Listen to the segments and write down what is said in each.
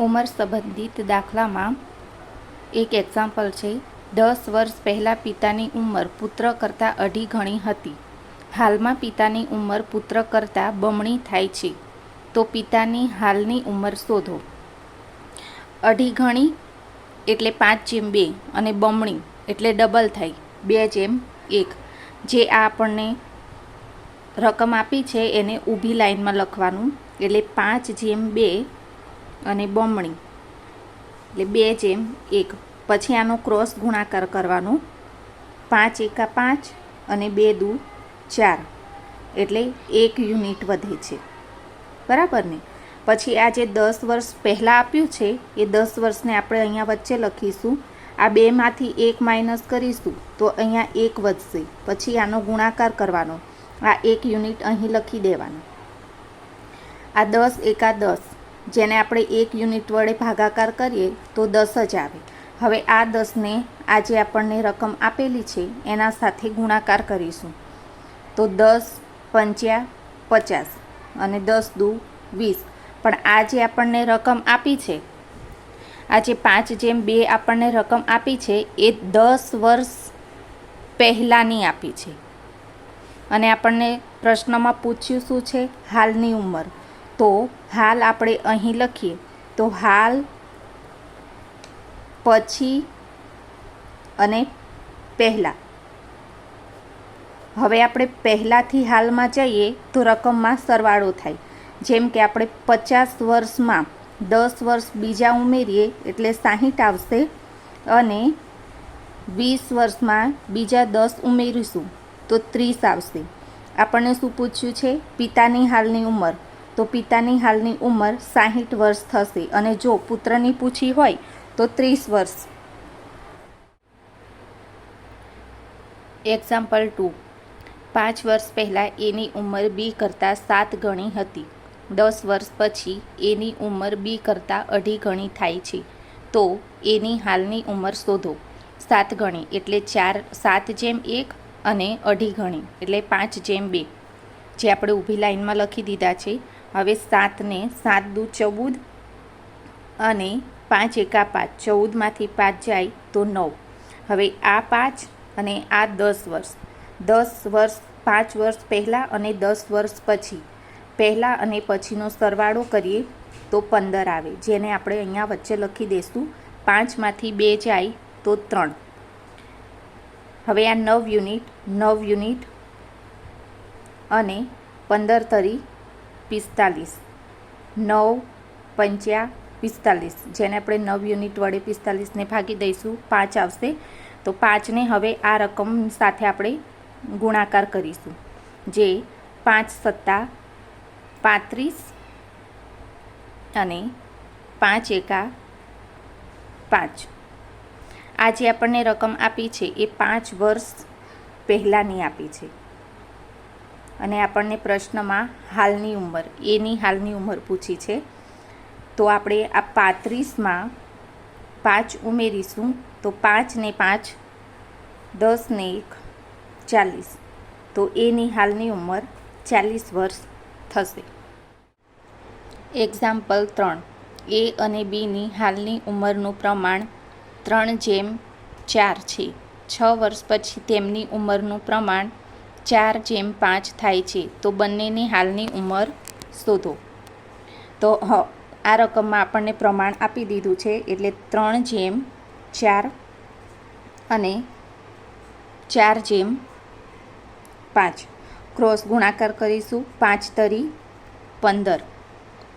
ઉંમર સંબંધિત દાખલામાં એક એક્ઝામ્પલ છે. દસ વર્ષ પહેલાં પિતાની ઉંમર પુત્ર કરતાં અઢી ગણી હતી. હાલમાં પિતાની ઉંમર પુત્ર કરતાં બમણી થાય છે. તો પિતાની હાલની ઉંમર શોધો. અઢી ગણી એટલે પાંચ જેમ બે અને બમણી એટલે ડબલ થાય. બે જેમ એક. જે આ આપણને રકમ આપી છે એને ઊભી લાઈનમાં લખવાનું. એટલે પાંચ જેમ બે અને બમણી. એટલે બે જેમ એક. પછી આનો ક્રોસ ગુણાકાર કરવાનો. પાંચ એકા પાંચ અને બે દુ ચાર. એટલે એક યુનિટ વધે છે. બરાબર ને? પછી આ જે દસ વર્ષ પહેલાં આપ્યું છે, એ દસ વર્ષને આપણે અહીંયા વચ્ચે લખીશું. આ બેમાંથી એક માઇનસ કરીશું, તો અહીંયા એક વધશે. પછી આનો ગુણાકાર કરવાનો. આ એક યુનિટ અહીં લખી દેવાનો. આ દસ એકા દસ. જેને આપણે એક યુનિટ વડે ભાગાકાર કરીએ તો દસ જ આવે. હવે આ દસને આ જે આપણને રકમ આપેલી છે, એના સાથે ગુણાકાર કરીશું. તો દસ પંચ્યા પચાસ અને દસ દુ વીસ. પણ આ જે આપણને રકમ આપી છે. આ જે પાંચ જેમ બે આપણને રકમ આપી છે, એ દસ વર્ષ પહેલાંની આપી છે. અને આપણને પ્રશ્નમાં પૂછ્યું શું છે? હાલની ઉંમર. તો હાલ આપણે અહીં લખીએ. તો હાલ, પછી, અને પહેલાં. હવે આપણે પહેલાંથી હાલમાં જઈએ તો રકમમાં સરવાળો થાય. જેમ કે આપણે પચાસ વર્ષમાં દસ વર્ષ બીજા ઉમેરીએ એટલે સાહીઠ આવશે અને વીસ વર્ષમાં બીજા દસ ઉમેરીશું તો ત્રીસ આવશે. આપણને શું પૂછ્યું છે? પિતાની હાલની ઉંમર. તો પિતાની હાલની ઉંમર સાહીઠ વર્ષ થશે અને જો પુત્રની પૂછી હોય તો ત્રીસ વર્ષ. એક્ઝામ્પલ ટુ પાંચ વર્ષ પહેલાં એની ઉંમર બી કરતાં સાત ગણી હતી. દસ વર્ષ પછી એની ઉંમર બી કરતાં અઢી ગણી થાય છે. તો એની હાલની ઉંમર શોધો. સાત ગણી એટલે ચાર, સાત જેમ એક અને અઢી ગણી એટલે પાંચ જેમ બે. જે આપણે ઊભી લાઈનમાં લખી દીધા છે હવે સાતને સાત દુ ચૌદ અને પાંચ એકા પાંચ. ચૌદમાંથી પાંચ જાય તો નવ. હવે આ પાંચ અને આ દસ વર્ષ. દસ વર્ષ, પાંચ વર્ષ પહેલાં અને દસ વર્ષ પછી. પહેલાં અને પછીનો સરવાળો કરીએ તો પંદર આવે. જેને આપણે અહીંયા વચ્ચે લખી દઈશું. પાંચમાંથી બે જાય તો ત્રણ. હવે આ નવ યુનિટ નવ યુનિટ અને પંદર તરી પિસ્તાલીસ. નવ પંચ્યા પિસ્તાલીસ. જેને આપણે નવ યુનિટ વડે પિસ્તાલીસને ભાગી દઈશું, પાંચ આવશે. તો પાંચને હવે આ રકમ સાથે આપણે ગુણાકાર કરીશું. જે પાંચ સત્તા પાંત્રીસ અને પાંચ એકા પાંચ. આ જે આપણને રકમ આપી છે, એ પાંચ વર્ષ પહેલાંની આપી છે. અને આપણને પ્રશ્નમાં હાલની ઉંમર, એની હાલની ઉંમર પૂછી છે. તો આપણે આ પાંત્રીસમાં પાંચ ઉમેરીશું, તો પાંચને પાંચ દસને એક, ચાલીસ. તો એની હાલની ઉંમર ચાલીસ વર્ષ થશે. એક્ઝામ્પલ ત્રણ. એ અને બીની હાલની ઉંમરનું પ્રમાણ ત્રણ જેમ ચાર છે. છ વર્ષ પછી તેમની ઉંમરનું પ્રમાણ ચાર જેમ પાંચ થાય છે, તો બંનેની હાલની ઉંમર શોધો. તો હ, આ રકમમાં આપણને પ્રમાણ આપી દીધું છે, એટલે ત્રણ જેમ ચાર અને ચાર જેમ પાંચ. ક્રોસ ગુણાકાર કરીશું, પાંચ તરી પંદર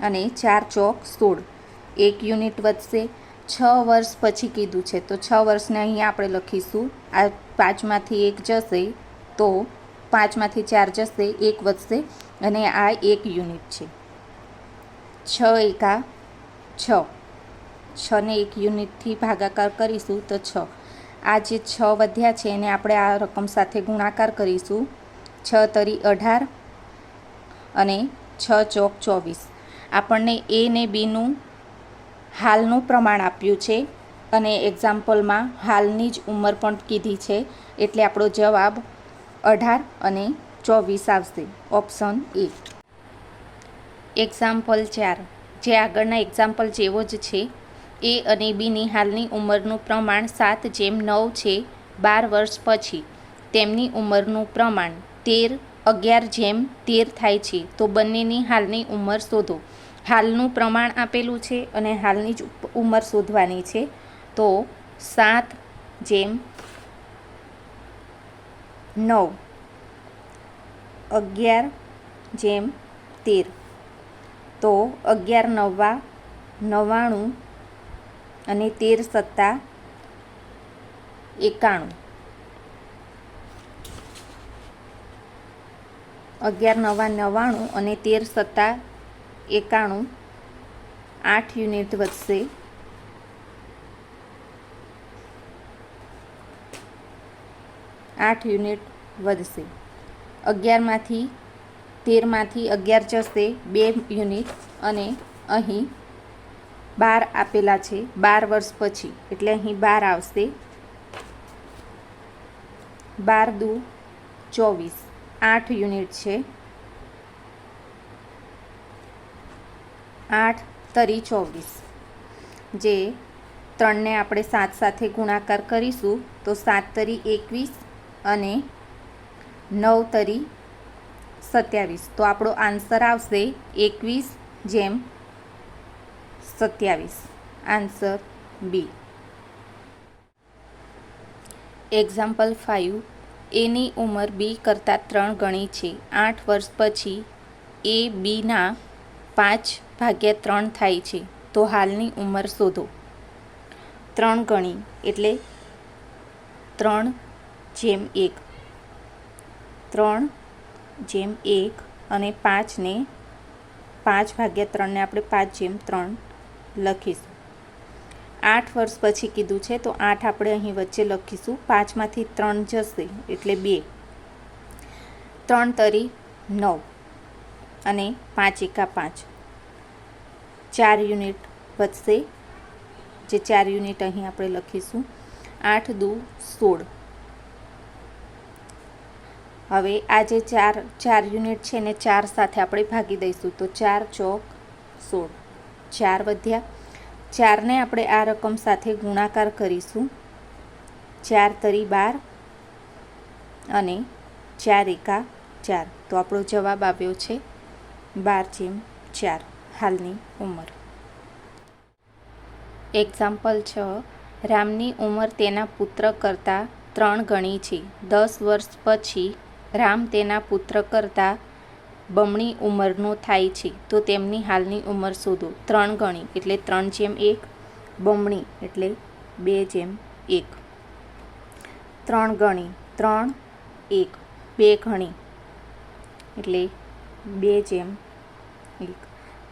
અને ચાર ચોક સોળ. એક યુનિટ વધશે, છ વર્ષ પછી કીધું છે, તો છ વર્ષને અહીંયા આપણે લખીશું, આ પાંચમાંથી એક જશે, તો પાંચમાંથી ચાર જશે, એક વધશે અને આ એક યુનિટ છે. છ એકા છ. છને એક યુનિટથી ભાગાકાર કરીશું તો છ. આ જે છ વધ્યા છે એને આપણે આ રકમ સાથે ગુણાકાર કરીશું. છ તરી અઢાર અને છ ચોક ચોવીસ. આપણને એ ને બીનું હાલનું પ્રમાણ આપ્યું છે અને એક્ઝામ્પલમાં હાલની જ ઉંમર પણ કીધી છે. એટલે આપણો જવાબ અઢાર અને ચોવીસ આવશે. Option A. એક્ઝામ્પલ ચાર. જે આગળના એક્ઝામ્પલ જેવો જ છે. એ અને બીની હાલની ઉંમરનું પ્રમાણ સાત જેમ નવ છે, બાર વર્ષ પછી. તેમની ઉંમરનું પ્રમાણ તેર, અગિયાર જેમ તેર થાય છે. તો બંનેની હાલની ઉંમર શોધો. હાલનું પ્રમાણ આપેલું છે અને હાલની જ ઉંમર શોધવાની છે. તો સાત જેમ નવ. અગિયાર જેમ તેર. તો અગિયાર નવ્વા નવ્વાણું અને તેર સત્તા એકાણું. અગિયાર નવા નવ્વાણું અને તેર સત્તા એકાણું. આઠ યુનિટ વધશે. આઠ યુનિટ વધશે. અગિયારમાંથી તેરમાંથી અગિયાર જશે બે યુનિટ અને અહીં બાર આપેલા છે, બાર વર્ષ પછી. એટલે અહીં બાર આવશે. બાર દુ ચોવીસ. આઠ યુનિટ છે. આઠ તરી ચોવીસ. જે ત્રણને આપણે સાત સાથે ગુણાકાર કરીશું, તો સાત તરી એકવીસ અને નવ તરી સત્યાવીસ. તો આપણો આન્સર આવશે એકવીસ જેમ સત્યાવીસ. Answer B. એક્ઝામ્પલ ફાઇવ એની ઉંમર બી કરતાં ત્રણ ગણી છે. આઠ વર્ષ પછી એ બીના પાંચ ભાગ્યા ત્રણ થાય છે. તો હાલની ઉંમર શોધો. ત્રણ ગણી એટલે ત્રણ જેમ એક, ત્રણ, જેમ એક અને પાંચને પાંચ ભાગ્યા ત્રણને આપણે પાંચ જેમ ત્રણ લખીશું. આઠ વર્ષ પછી કીધું છે, તો આઠ આપણે અહીં વચ્ચે લખીશું. પાંચમાંથી ત્રણ જશે, એટલે બે. ત્રણ તરી નવ અને પાંચ એકા પાંચ. ચાર યુનિટ વધશે, જે ચાર યુનિટ અહીં આપણે લખીશું. આઠ દુ સોળ. હવે આ જે ચાર ચાર યુનિટ છે ને ચાર સાથે આપણે ભાગી દઈશું. તો ચાર ચોક સોળ. ચાર વધ્યા. ચારને આપણે આ રકમ સાથે ગુણાકાર કરીશું. ચાર તરી બાર અને ચાર એકા ચાર. તો આપણો જવાબ આવ્યો છે બાર જેમ ચાર. હાલની ઉંમર. એક્ઝામ્પલ છ. રામની ઉંમર તેના પુત્ર કરતાં ત્રણ ગણી છે. દસ વર્ષ પછી રામ તેના પુત્ર કરતાં બમણી ઉંમરનો થાય છે. તો તેમની હાલની ઉંમર શોધો. ત્રણ ગણી, એટલે ત્રણ જેમ એક, બમણી, એટલે બે જેમ એક. ત્રણ ગણી, ત્રણ, એક. બે ગણી, એટલે બે જેમ એક.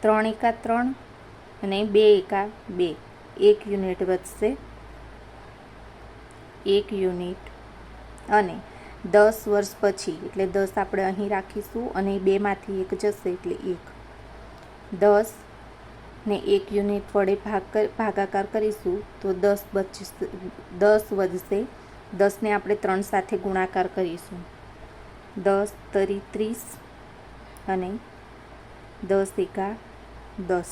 ત્રણ એકા ત્રણ અને બે એકા બે. એક યુનિટ વધશે એક યુનિટ. અને દસ વર્ષ પછી, એટલે દસ આપણે અહીં રાખીશું અને બેમાંથી એક જશે, એટલે એક. દસ ને એક યુનિટ વડે ભાગ કર- ભાગાકાર કરીશું, તો દસ બચશે, દસ વધશે. દસને આપણે ત્રણ સાથે ગુણાકાર કરીશું. દસ તરી ત્રીસ અને દસ એકા દસ.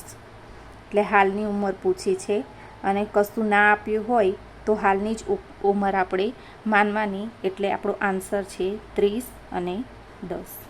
એટલે હાલની ઉંમર પૂછી છે. અને કશું ના આપ્યું હોય તો હાલની જ ઉંમર આપણે માનવાની એટલે આપણો આન્સર છે ત્રીસ અને દસ.